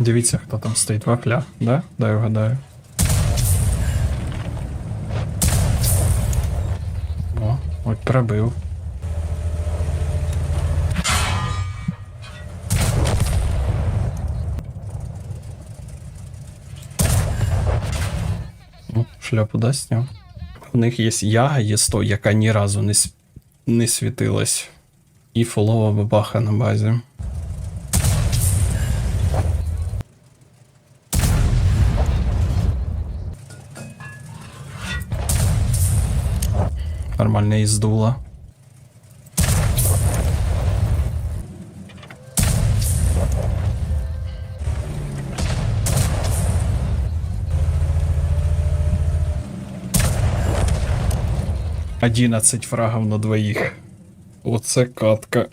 Дивіться, хто там стоїть. Вафля, да? Дай вгадаю. О, от пробив. Ну, шляпу дасть сняв. У них є яга є 100, яка ні разу не, не світилась. І фолова бабаха на базі. Нормально и сдуло. Одиннадцать фрагов на двоих. Оце катка.